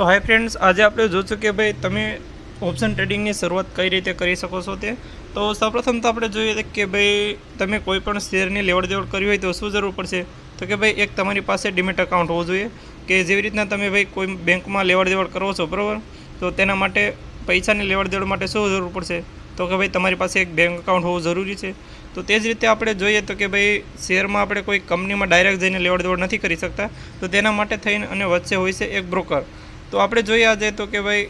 તો hi friends આજે આપણે જોઈશું કે ભાઈ તમે ઓપ્શન ટ્રેડિંગની શરૂઆત કઈ રીતે કરી શકો છો તે. તો સૌપ્રથમ તો આપણે જોઈએ કે ભાઈ તમે કોઈ પણ શેરની લેવડ દેવડ કરવી હોય તો શું જરૂર પડશે? તો કે ભાઈ એક તમારી પાસે ડિમેટ એકાઉન્ટ હોવું જોઈએ કે જેવી રીતના તમે ભાઈ કોઈ બેંકમાં લેવડ દેવડ કરો છો, બરાબર? તો તેના માટે પૈસાની લેવડ દેવડ માટે શું જરૂર પડશે? તો કે ભાઈ તમારી પાસે એક બેંક એકાઉન્ટ હોવું જરૂરી છે. તો તે જ રીતે આપણે જોઈએ તો કે ભાઈ શેરમાં આપણે કોઈ કંપનીમાં ડાયરેક્ટ જઈને લેવડ દેવડ નથી કરી શકતા. તો તેના માટે થઈને અને વચ્ચે હોય છે એક બ્રોકર તો આપણે જોઈએ આજે તો કે ભાઈ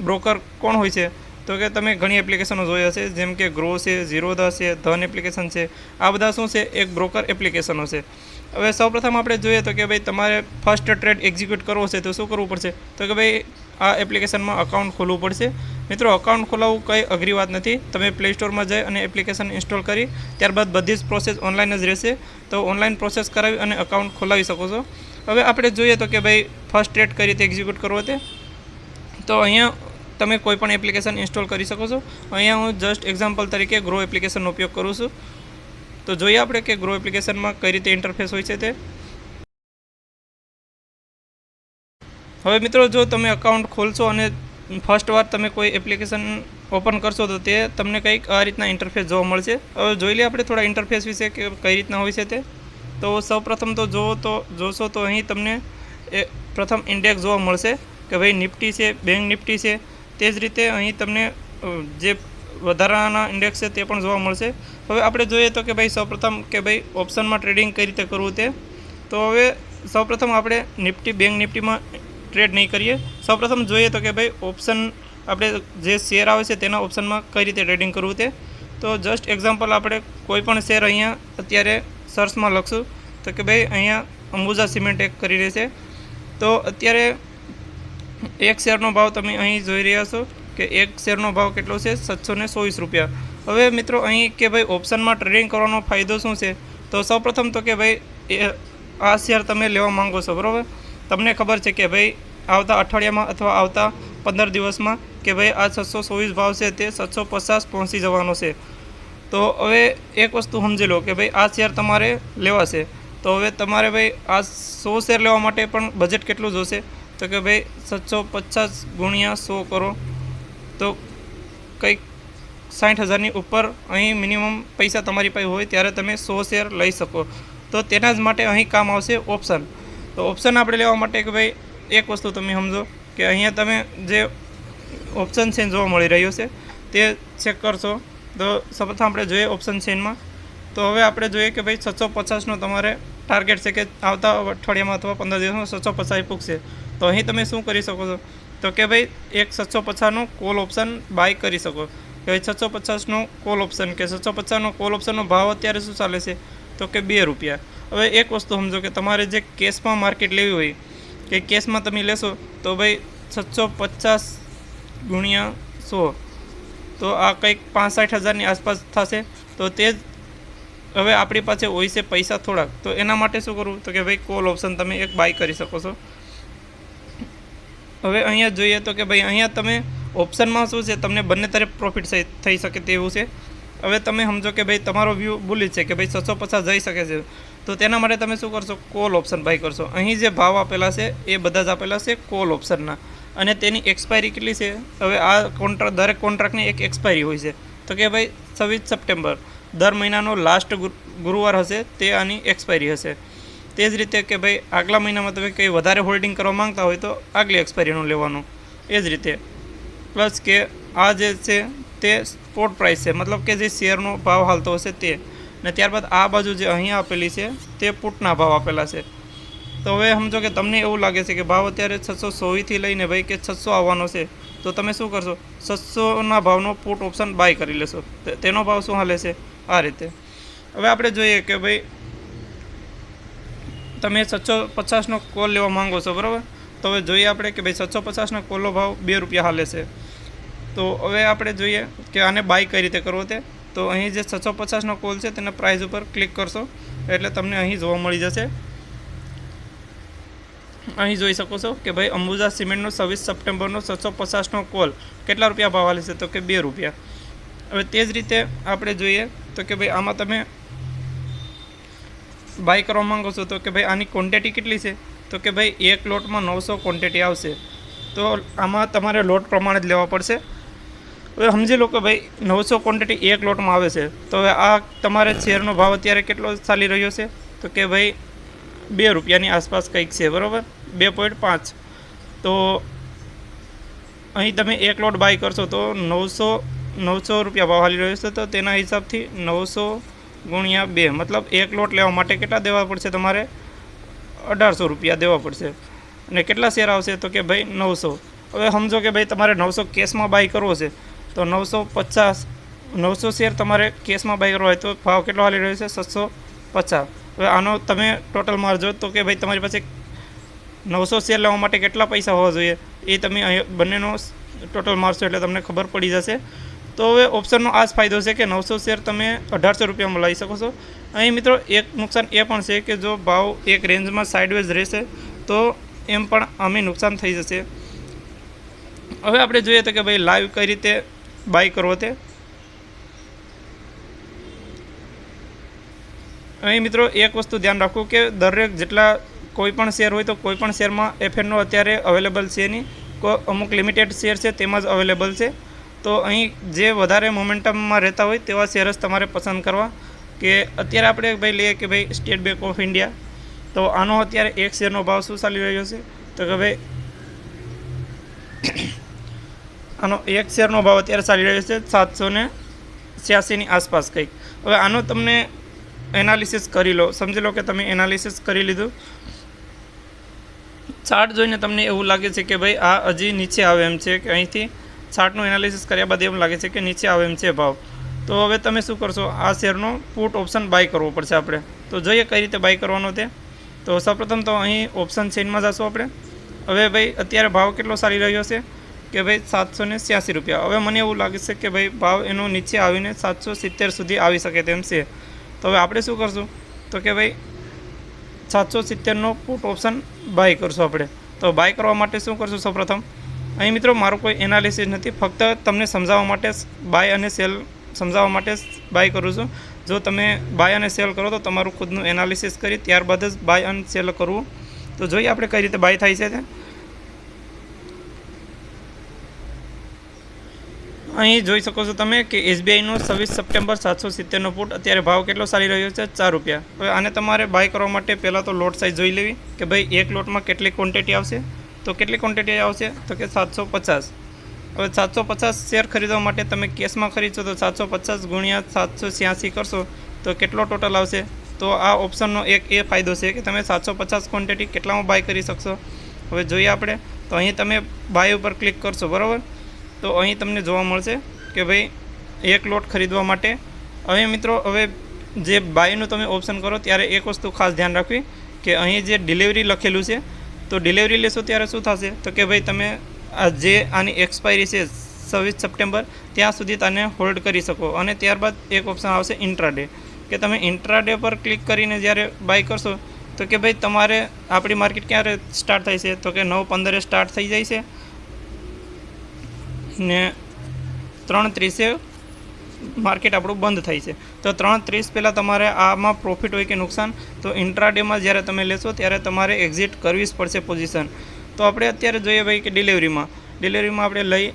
બ્રોકર કોણ હોય છે? તો કે તમે ઘણી એપ્લિકેશનો જોયા છે જેમ કે ગ્રો છે ઝીરોધા છે ધન એપ્લિકેશન છે. આ બધા શું છે? એક બ્રોકર એપ્લિકેશનો છે. હવે સૌપ્રથમ આપણે જોઈએ તો કે ભાઈ, તમારે ફર્સ્ટ ટ્રેડ એક્ઝિક્યુટ કરવો છે તો શું કરવું પડશે? તો કે ભાઈ, આ એપ્લિકેશનમાં અકાઉન્ટ ખોલવું પડશે. મિત્રો અકાઉન્ટ ખોલાવવું કંઈ અઘરી વાત નથી. તમે પ્લે સ્ટોરમાં જઈ અને એપ્લિકેશન ઇન્સ્ટોલ કરી, ત્યારબાદ બધી જ પ્રોસેસ ઓનલાઈન જ રહેશે. તો ઓનલાઈન પ્રોસેસ કરાવી અને અકાઉન્ટ ખોલાવી શકો છો. હવે આપણે જોઈએ તો કે ભાઈ ફર્સ્ટ એડ કઈ રીતે એક્ઝિક્યુટ કરવો તે? તો અહીંયા તમે કોઈ પણ એપ્લિકેશન ઇન્સ્ટોલ કરી શકો છો. અહીંયા હું જસ્ટ એક્ઝામ્પલ તરીકે ગ્રો એપ્લિકેશનનો ઉપયોગ કરું છું. તો જોઈએ આપણે કે ગ્રો એપ્લિકેશનમાં કઈ રીતે ઇન્ટરફેસ હોય છે તે. હવે મિત્રો, જો તમે અકાઉન્ટ ખોલશો અને ફર્સ્ટ વાર તમે કોઈ એપ્લિકેશન ઓપન કરશો તો તે તમને કંઈક આ રીતના ઇન્ટરફેસ જોવા મળશે. હવે જોઈ લઈએ આપણે થોડા ઇન્ટરફેસ વિશે કે કઈ રીતના હોય છે તે. તો સૌપ્રથમ તો જુઓ તો, જોશો તો અહીં તમને એ પ્રથમ ઇન્ડેક્સ જોવા મળશે કે ભાઈ નિફ્ટી છે, બેંક નિફ્ટી છે, તે જ રીતે અહીં તમને જે વધારાના ઇન્ડેક્સ છે તે પણ જોવા મળશે. હવે આપણે જોઈએ તો કે ભાઈ સૌપ્રથમ કે ભાઈ ઓપ્શનમાં ટ્રેડિંગ કઈ રીતે કરવું તે. તો હવે સૌપ્રથમ આપણે નિફ્ટી, બેંક નિફ્ટીમાં ટ્રેડ નહીં કરીએ. સૌપ્રથમ જોઈએ તો કે ભાઈ ઓપ્શન આપણે જે શેર આવે છે તેના ઓપ્શનમાં કઈ રીતે ટ્રેડિંગ કરવું તે. તો જસ્ટ એક્ઝામ્પલ આપણે કોઈ પણ શેર અહીંયા અત્યારે સર્ચમાં લખશું. તો કે ભાઈ, અહીંયા અંબુજા સિમેન્ટ એક કરી છે. તો અત્યારે એક શેરનો ભાવ તમે અહીં જોઈ રહ્યા છો કે એક શેરનો ભાવ કેટલો છે? સાતસો ને ચોવીસ રૂપિયા. હવે મિત્રો, અહીં કે ભાઈ, ઓપ્શનમાં ટ્રેડિંગ કરવાનો ફાયદો શું છે? તો સૌપ્રથમ તો કે ભાઈ, એ, આ શેર તમે લેવા માંગો છો, બરાબર? તમને ખબર છે કે ભાઈ, આવતા અઠવાડિયામાં અથવા આવતા પંદર દિવસમાં કે ભાઈ, આ છસો ચોવીસ ભાવ છે તે સાતસો પચાસ પહોંચી જવાનો છે. તો હવે એક વસ્તુ સમજી લો કે ભાઈ આ શેર તમારે લેવા છે તો હવે તમારે ભાઈ આ સો શેર લેવા માટે પણ બજેટ કેટલું જોશે? તો કે ભાઈ સાતસો પચાસ ગુણ્યા સો કરો. તો કંઈક સાઠ હજારની ઉપર અહીં મિનિમમ પૈસા તમારી પાસે હોય ત્યારે તમે સો શેર લઈ શકો. તો તેના જ માટે અહીં કામ આવશે ઓપ્શન તો ઓપ્શન આપણે લેવા માટે કે ભાઈ એક વસ્તુ તમે સમજો કે અહીંયા તમે જે ઓપ્શન છે જોવા મળી રહ્યો છે તે ચેક કરશો. તો સૌપ્રથમ આપણે જોઈએ ઓપ્શન સેનમાં તો હવે આપણે જોઈએ કે ભાઈ છસો પચાસનો તમારે ટાર્ગેટ છે કે આવતા અઠવાડિયામાં અથવા પંદર દિવસમાં છસો પચાસ પૂગશે. તો અહીં તમે શું કરી શકો છો? તો કે ભાઈ એક છસો પચાસનો કોલ ઓપ્શન બાય કરી શકો. કે ભાઈ છસો પચાસનો કોલ ઓપ્શન કે છસો પચાસનો કોલ ઓપ્શનનો ભાવ અત્યારે શું ચાલે છે? તો કે બે રૂપિયા. હવે એક વસ્તુ સમજો કે તમારે જે કેશમાં માર્કેટ લેવી હોય, કે કેશમાં તમે લેશો, તો ભાઈ છસો પચાસ ગુણ્યા સો. તો આ કંઈક પાંસઠ હજારની આસપાસ થશે. તો તે જ હવે આપણી પાસે હોય છે પૈસા થોડાક. તો એના માટે શું કરવું? તો કે ભાઈ કોલ ઓપ્શન તમે એક બાય કરી શકો છો. હવે અહીંયા જોઈએ તો કે ભાઈ અહીંયા તમે ઓપ્શનમાં શું છે? તમને બંને તરફ પ્રોફિટ થઈ શકે તેવું છે. હવે તમે સમજો કે ભાઈ તમારો વ્યૂ ભૂલી છે કે ભાઈ છસો પચાસ જઈ શકે છે. તો તેના માટે તમે શું કરશો? કોલ ઓપ્શન બાય કરશો. અહીં જે ભાવ આપેલા છે, એ બધા જ આપેલા છે કોલ ઓપ્શનના અને તેની એક્સપાયરી કેટલી છે? હવે આ કોન્ટ્રાક્ટ દરેક કોન્ટ્રાક્ટની એક એક્સપાયરી હોય છે. તો કે ભાઈ, છવ્વીસ સપ્ટેમ્બર, દર મહિનાનો લાસ્ટ ગુરુવાર હશે, તે આની એક્સપાયરી હશે. તે જ રીતે કે ભાઈ, આગલા મહિનામાં તમે કંઈ વધારે હોલ્ડિંગ કરવા માંગતા હોય તો આગલી એક્સપાયરીનું લેવાનું. એ જ રીતે. પ્લસ કે આ જે છે, તે સ્પોટ પ્રાઇસ છે. મતલબ કે જે શેરનો ભાવ હાલતો હશે તે. ને ત્યારબાદ આ બાજુ જે અહીંયા આપેલી છે, તે પુટના ભાવ આપેલા છે. તો હવે સમજો કે તમને એવું લાગે છે કે ભાવ અત્યારે છસો સોવીથી લઈને ભાઈ કે છસો આવવાનો છે, તો તમે શું કરશો? છસોના ભાવનો પુટ ઓપ્શન બાય કરી લેશો. તેનો ભાવ શું હાલે છે? આ રીતે. હવે આપણે જોઈએ કે ભાઈ, તમે છસો પચાસનો કોલ લેવા માંગો છો, બરાબર? તો હવે જોઈએ આપણે કે ભાઈ છસો પચાસનો કોલનો ભાવ બે રૂપિયા હાલે છે. તો હવે આપણે જોઈએ કે આને બાય કઈ રીતે કરવો તે? તો અહીં જે છસો પચાસનો કોલ છે, તેના પ્રાઇઝ ઉપર ક્લિક કરશો, એટલે તમને અહીં જોવા મળી જશે. અહીં જોઈ શકો છો કે ભાઈ અંબુજા સિમેન્ટનો છવ્વીસ સપ્ટેમ્બરનો છસો પચાસનો કોલ. કેટલા રૂપિયા ભાવ હાલે છે? તો કે બે રૂપિયા. હવે તે જ રીતે આપણે જોઈએ તો કે ભાઈ આમાં તમે બાય કરવા માંગો છો તો કે ભાઈ આની ક્વોન્ટિટી કેટલી છે? તો કે ભાઈ એક લોટમાં નવસો ક્વોન્ટિટી આવશે. તો આમાં તમારે લોટ પ્રમાણે જ લેવા પડશે. હવે સમજી લો કે ભાઈ નવસો ક્વોન્ટિટી એક લોટમાં આવે છે. તો હવે આ તમારે શેરનો ભાવ અત્યારે કેટલો ચાલી રહ્યો છે? તો કે ભાઈ બે રૂપિયાની આસપાસ કંઈક છે, બરાબર? બે પોઈન્ટ પાંચ. તો અહીં તમે એક લોટ બાય કરશો તો નવસો નવસો રૂપિયા ભાવ હાલી રહ્યો છે તો તેના હિસાબથી નવસો ગુણ્યા બે. મતલબ એક લોટ લેવા માટે કેટલા દેવા પડશે તમારે? અઢારસો રૂપિયા દેવા પડશે. અને કેટલા શેર આવશે? તો કે ભાઈ નવસો. હવે સમજો કે ભાઈ તમારે નવસો કેશમાં બાય કરવો છે. તો નવસો પચાસ, નવસો શેર તમારે કેશમાં બાય કરવો હોય તો ભાવ કેટલો હાલી રહ્યો છે? સાતસો પચાસ. હવે આનો તમે ટોટલ મારજો તો કે ભાઈ તમારી પાસે નવસો શેર લેવા માટે કેટલા પૈસા હોવા જોઈએ? એ તમે અહીં બંનેનો ટોટલ મારશો એટલે તમને ખબર પડી જશે. તો હવે ઓપ્શનનો આ જ ફાયદો છે કે નવસો શેર તમે અઢારસો રૂપિયામાં લઈ શકો છો. અહીં મિત્રો એક નુકસાન એ પણ છે કે જો ભાવ એક રેન્જમાં સાઇડવેઝ રહેશે, તો એમ પણ અમે નુકસાન થઈ જશે. હવે આપણે જોઈએ તો કે ભાઈ લાઈવ કઈ રીતે બાય કરવો તે? અહીં મિત્રો એક વસ્તુ ધ્યાન રાખવું કે દરેક જેટલા કોઈ પણ શેર હોય તો કોઈ પણ શેરમાં એફએનનો અત્યારે અવેલેબલ છે નહીં. અમુક લિમિટેડ શેર છે તેમાં જ અવેલેબલ છે. તો અહીં જે વધારે મોમેન્ટમમાં રહેતા હોય તેવા શેર જ તમારે પસંદ કરવા. કે અત્યારે આપણે ભાઈ લઈએ કે ભાઈ સ્ટેટ બેંક ઓફ ઇન્ડિયા તો આનો અત્યારે એક શેરનો ભાવ શું ચાલી રહ્યો છે. તો કે ભાઈ આનો એક શેરનો ભાવ અત્યારે ચાલી રહ્યો છે સાતસો ને આસપાસ કંઈક. હવે આનો તમને એનાલિસિસ કરી લો. સમજી લો કે તમે એનાલિસિસ કરી લીધું. ચાર્ટ જોઈને તમને એવું લાગે છે કે ભાઈ આ હજી નીચે આવે એમ છે કે અહીંથી ચાર્ટનું એનાલિસિસ કર્યા બાદ એમ લાગે છે કે નીચે આવે એમ છે ભાવ. તો હવે તમે શું કરશો? આ શેરનો પુટ ઓપ્શન બાય કરવો પડશે આપણે. તો જોઈએ કઈ રીતે બાય કરવાનો તે. તો સૌપ્રથમ તો અહીં ઓપ્શન ચેઇનમાં જશું આપણે. હવે ભાઈ અત્યારે ભાવ કેટલો સારી રહ્યો છે? કે ભાઈ સાતસો ને રૂપિયા. હવે મને એવું લાગે છે કે ભાઈ ભાવ એનો નીચે આવીને સાતસો સિત્તેર સુધી આવી શકે તેમ છે. તો હવે આપણે શું કરશું? તો કે ભાઈ, સાતસો સિત્તેરનો પુટ ઓપ્શન બાય કરશું આપણે. તો બાય કરવા માટે શું કરશું સૌપ્રથમ? અહીં મિત્રો, મારું કોઈ એનાલિસિસ નથી. ફક્ત તમને સમજાવવા માટે બાય અને સેલ સમજાવવા માટે બાય કરું છું. જો તમે બાય અને સેલ કરો, તો તમારું ખુદનું એનાલિસિસ કરી ત્યારબાદ જ બાય અને સેલ કરવું. તો જોઈએ આપણે કઈ રીતે બાય થાય છે તે. અહીં જોઈ શકો છો તમે કે એસબીઆઈનો છવ્વીસ સપ્ટેમ્બર સાતસો સિત્તેરનો ફૂટ અત્યારે ભાવ કેટલો ચાલી રહ્યો છે? ચાર રૂપિયા. હવે આને તમારે બાય કરવા માટે પહેલાં તો લોટ સાઇઝ જોઈ લેવી કે ભાઈ એક લોટમાં કેટલી ક્વોન્ટિટી આવશે? તો કેટલી ક્વોન્ટિટી આવશે? તો કે સાતસો પચાસ. હવે સાતસો પચાસ શેર ખરીદવા માટે તમે કેશમાં ખરીદશો તો સાતસો પચાસ ગુણ્યા સાતસો છ્યાસી કરશો તો કેટલો ટોટલ આવશે? તો આ ઓપ્શનનો એક એ ફાયદો છે કે તમે સાતસો પચાસ ક્વોન્ટિટી કેટલામાં બાય કરી શકશો? હવે જોઈએ આપણે. તો અહીં તમે બાય ઉપર ક્લિક કરશો, બરાબર? તો અહીં તમને જોવા મળશે કે ભાઈ, એક લોટ ખરીદવા માટે. હવે મિત્રો, હવે જે બાયનું તમે ઓપ્શન કરો, ત્યારે એક વસ્તુ ખાસ ધ્યાન રાખવી કે અહીં જે ડિલિવરી લખેલું છે, તો ડિલિવરી લેશો ત્યારે શું થશે? તો કે ભાઈ, તમે આ જે આની એક્સપાયરી છે છવ્વીસ સપ્ટેમ્બર, ત્યાં સુધી તને હોલ્ડ કરી શકો. અને ત્યારબાદ એક ઓપ્શન આવશે ઇન્ટ્રાડે કે તમે ઇન્ટ્રાડે પર ક્લિક કરીને જ્યારે બાય કરશો, તો કે ભાઈ, તમારે આપણી માર્કેટ ક્યારે સ્ટાર્ટ થાય છે? તો કે નવ પંદરે સ્ટાર્ટ થઈ જાય છે. ને ત્રણ ત્રીસે માર્કેટ આપણું બંધ થાય છે. તો ત્રણ ત્રીસ પહેલાં તમારે આમાં પ્રોફિટ હોય કે નુકસાન, તો ઇન્ટ્રાડેમાં જ્યારે તમે લેશો ત્યારે તમારે એક્ઝિટ કરવી જ પડશે પોઝિશન તો આપણે અત્યારે જોઈએ ભાઈ કે ડિલિવરીમાં ડિલિવરીમાં આપણે લઈ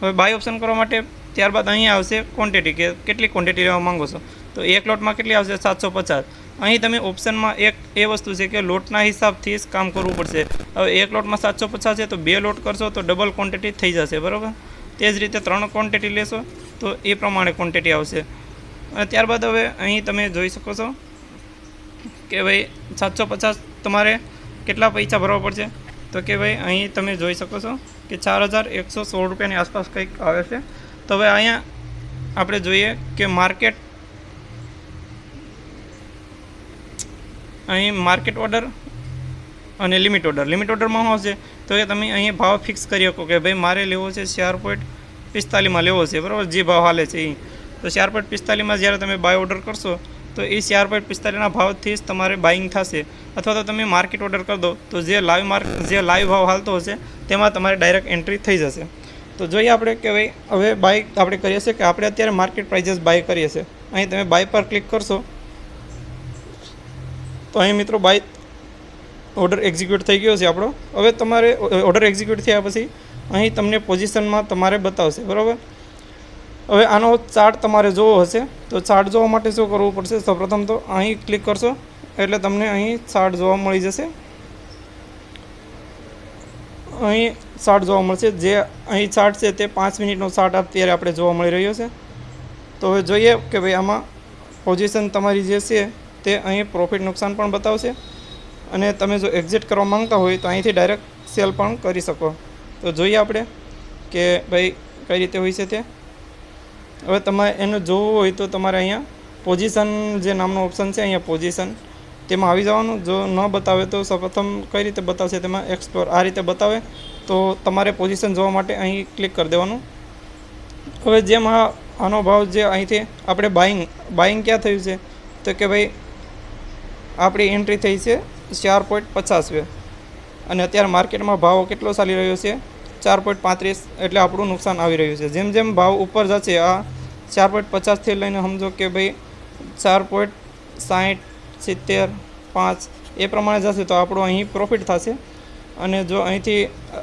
હવે બાય ઓપ્શન કરવા માટે ત્યારબાદ અહીં આવશે ક્વોન્ટિટી કે કેટલી ક્વોન્ટિટી લેવા માંગો છો? તો એક લોટમાં કેટલી આવશે? સાતસો પચાસ. અહીં તમે ઓપ્શનમાં એક એ વસ્તુ છે કે લોટના હિસાબથી જ કામ કરવું પડશે. હવે એક લોટમાં સાતસો પચાસ છે તો બે લોટ કરશો તો ડબલ ક્વોન્ટિટી થઈ જશે, બરાબર? તે જ રીતે ત્રણ ક્વોન્ટિટી લેશો તો એ પ્રમાણે ક્વોન્ટિટી આવશે. અને ત્યારબાદ હવે અહીં તમે જોઈ શકો છો કે ભાઈ સાતસો પચાસ તમારે કેટલા પૈસા ભરવા પડશે? તો કે ભાઈ અહીં તમે જોઈ શકો છો કે ચાર હજાર એકસો સોળ રૂપિયાની આસપાસ કંઈક આવે છે. તો હવે અહીંયા આપણે જોઈએ કે માર્કેટ અહીં માર્કેટ ઓર્ડર અને લિમિટ ઓર્ડર. લિમિટ ઓર્ડરમાં શું હશે? તો કે તમે અહીં ભાવ ફિક્સ કરી શકો કે ભાઈ મારે લેવો છે ચાર પોઈન્ટ પિસ્તાલીસમાં લેવો છે. બરાબર? જે ભાવ હાલે છે એ તો ચાર પોઈન્ટ પિસ્તાલીસમાં જ્યારે તમે બાય ઓર્ડર કરશો, તો એ ચાર પોઈન્ટ પિસ્તાલીસના ભાવથી જ તમારે બાઇંગ થશે. અથવા તો તમે માર્કેટ ઓર્ડર કરી દો, તો જે લાઈવ માર્ક જે લાઈવ ભાવ હાલતો હશે, તેમાં તમારે ડાયરેક્ટ એન્ટ્રી થઈ જશે. તો જોઈએ આપણે કે ભાઈ, હવે બાય આપણે કરીએ છીએ કે આપણે અત્યારે માર્કેટ પ્રાઇઝસ બાય કરીએ છીએ. અહીં તમે બાય પર ક્લિક કરશો તો અહીં મિત્રો બાય ઓર્ડર એક્ઝિક્યુટ થઈ ગયો છે આપણો. હવે તમારે ઓર્ડર એક્ઝિક્યુટ થયા પછી અહીં તમને પોઝિશનમાં તમારે બતાવશે, બરાબર? હવે આનો ચાર્ટ તમારે જોવો હશે. તો ચાર્ટ જોવા માટે શું કરવું પડશે? સૌપ્રથમ તો અહીં ક્લિક કરશો, એટલે તમને અહીં ચાર્ટ જોવા મળી જશે. અહીં ચાર્ટ જોવા મળશે. જે અહીં ચાર્ટ છે તે પાંચ મિનિટનો ચાર્ટ અત્યારે આપણે જોવા મળી રહ્યો છે. તો હવે જોઈએ કે ભાઈ આમાં પોઝિશન તમારી જે છે તે અહીં પ્રોફિટ નુકસાન પણ બતાવશે. અને તમે જો એક્ઝિટ કરવા માંગતા હોય તો અહીંથી ડાયરેક્ટ સેલ પણ કરી શકો. તો જોઈએ આપણે કે ભાઈ કઈ રીતે હોય છે તે. હવે તમારે એનું જોવું હોય તો તમારે અહીંયા પોઝિશન જે નામનો ઓપ્શન છે અહીંયા પોઝિશન તેમાં આવી જવાનું. જો ન બતાવે તો સૌપ્રથમ કઈ રીતે બતાવશે તેમાં એક્સપ્લોર આ રીતે બતાવે. તો તમારે પોઝિશન જોવા માટે અહીં ક્લિક કરી દેવાનું. હવે જેમ આ આનો ભાવ જે અહીંથી આપણે બાઇંગ બાઇંગ ક્યાં થયું છે? તો કે ભાઈ આપણી એન્ટ્રી થઈ છે ચાર પોઈન્ટ પચાસ અને અત્યારે માર્કેટમાં ભાવ કેટલો ચાલી રહ્યો છે? ચાર પોઈન્ટ પાંત્રીસ, એટલે આપણું નુકસાન આવી રહ્યું છે. જેમ જેમ ભાવ ઉપર જશે, આ ચાર પોઈન્ટ પચાસથી લઈને સમજો કે ભાઈ ચાર પોઈન્ટ સાહીઠ, સિત્તેર, પાંચ, એ પ્રમાણે જશે તો આપણું અહીં પ્રોફિટ થશે. અને જો અહીંથી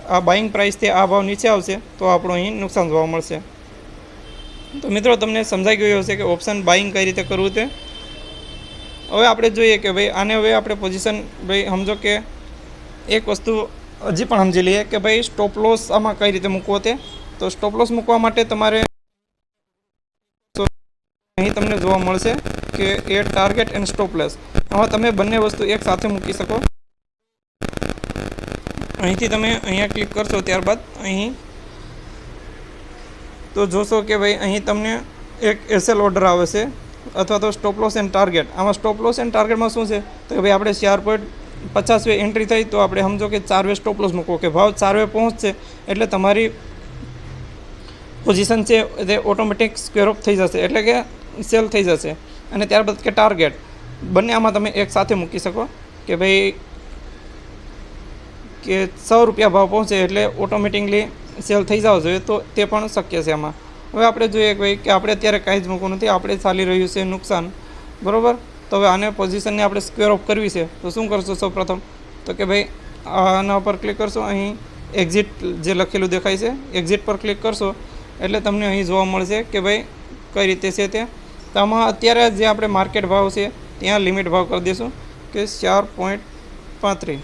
આ બાઇંગ પ્રાઇસથી આ ભાવ નીચે આવશે, તો આપણું અહીં નુકસાન જોવા મળશે. તો મિત્રો, તમને સમજાઈ ગયું હશે કે ઓપ્શન બાઇંગ કઈ રીતે કરવું તે? હવે આપણે જોઈએ કે ભાઈ, આને હવે આપણે પોઝિશન ભાઈ, સમજો કે એક વસ્તુ હજી પણ સમજી લઈએ કે ભાઈ સ્ટોપ લોસ આમાં કઈ રીતે મૂકવો તે? તો સ્ટોપ લોસ મૂકવા માટે તમારે અહીં તમને જોવા મળશે કે એ ટાર્ગેટ એન્ડ સ્ટોપ લોસ આમાં તમે બંને વસ્તુ એક સાથે મૂકી શકો. અહીંથી તમે અહીંયા ક્લિક કરશો ત્યારબાદ અહીં. તો જોશો કે ભાઈ, અહીં તમને એક એસએલ ઓર્ડર આવે છે. અથવા તો સ્ટોપ લોસ એન્ડ ટાર્ગેટ આમાં સ્ટોપ લોસ એન્ડ ટાર્ગેટમાં શું છે? તો કે ભાઈ આપણે ચાર પોઈન્ટ પચાસ વે એન્ટ્રી થઈ તો આપણે સમજો કે ચાર વે સ્ટોપ લોસ મૂકો કે ભાવ ચાર વે પહોંચશે એટલે તમારી પોઝિશન છે તે ઓટોમેટિક સ્ક્વેર ઓફ થઈ જશે. એટલે કે સેલ થઈ જશે. અને ત્યારબાદ કે ટાર્ગેટ બંને આમાં તમે એક સાથે મૂકી શકો કે ભાઈ કે સો રૂપિયા ભાવ પહોંચે એટલે ઓટોમેટિકલી સેલ થઈ જવો જોઈએ તો તે પણ શક્ય છે આમાં. હવે આપણે જોઈએ ભાઈ કે આપણે અત્યારે કાંઈ જ મૂકવું નથી, આપણે ચાલી રહ્યું છે નુકસાન. બરાબર? તો હવે આને પોઝિશનને આપણે સ્ક્વેર ઓફ કરવી છે. તો શું કરશો સૌ તો કે ભાઈ, આના પર ક્લિક કરશો, અહીં એક્ઝિટ જે લખેલું દેખાય છે એક્ઝિટ પર ક્લિક કરશો. એટલે તમને અહીં જોવા મળશે કે ભાઈ, કઈ રીતે છે તે. તો આમાં અત્યારે જે આપણે માર્કેટ ભાવ છે, ત્યાં લિમિટ ભાવ કરી દઈશું કે ચાર પોઈન્ટ પાંત્રીસ.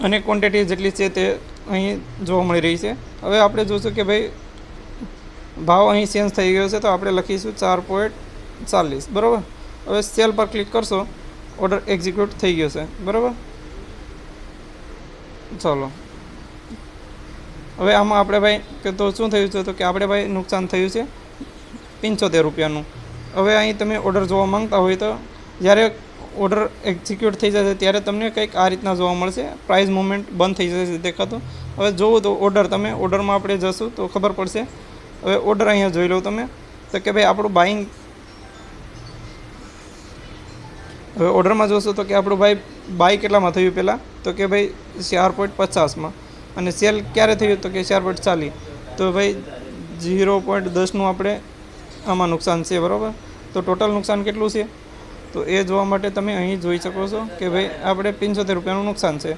અને ક્વોન્ટિટી જેટલી છે તે અહીં જોવા મળી રહી છે. હવે આપણે જોઈશું કે ભાઈ, ભાવ અહીં ચેન્જ થઈ ગયો છે તો આપણે લખીશું ચાર પોઈન્ટ ચાલીસ. બરાબર? હવે સેલ પર ક્લિક કરશો ઓર્ડર એક્ઝિક્યુટ થઈ ગયો છે. બરાબર? ચાલો. હવે આમાં આપણે ભાઈ, કે તો શું થયું છે તો કે આપણે ભાઈ નુકસાન થયું છે. પંચોતેર રૂપિયાનું. હવે અહીં તમે ઓર્ડર જોવા માંગતા હોય તો, જ્યારે ઓર્ડર એક્ઝિક્યુટ થઈ જશે ત્યારે તમને કંઈક આ રીતના જોવા મળશે. પ્રાઇસ મુવમેન્ટ બંધ થઈ જશે દેખાતું. હવે જોવું તો ઓર્ડર તમે ઓર્ડરમાં આપણે જશું તો ખબર પડશે. હવે ઓર્ડર અહીંયા જોઈ લો તમે. તો કે ભાઈ આપણું બાઇંગ હવે ઓર્ડરમાં જોશો તો કે આપણું ભાઈ બાય કેટલામાં થયું પહેલાં? તો કે ભાઈ ચાર પોઈન્ટ પચાસમાં. અને સેલ ક્યારે થયું? તો કે ચાર પોઈન્ટ ચાલીસ. તો ભાઈ ઝીરો પોઈન્ટ દસનું આપણે આમાં નુકસાન છે, બરાબર? તો ટોટલ નુકસાન કેટલું છે? તો એ જોવા માટે તમે અહીં જોઈ શકો છો કે ભાઈ, આપણે પિંચોતેર રૂપિયાનું નુકસાન છે.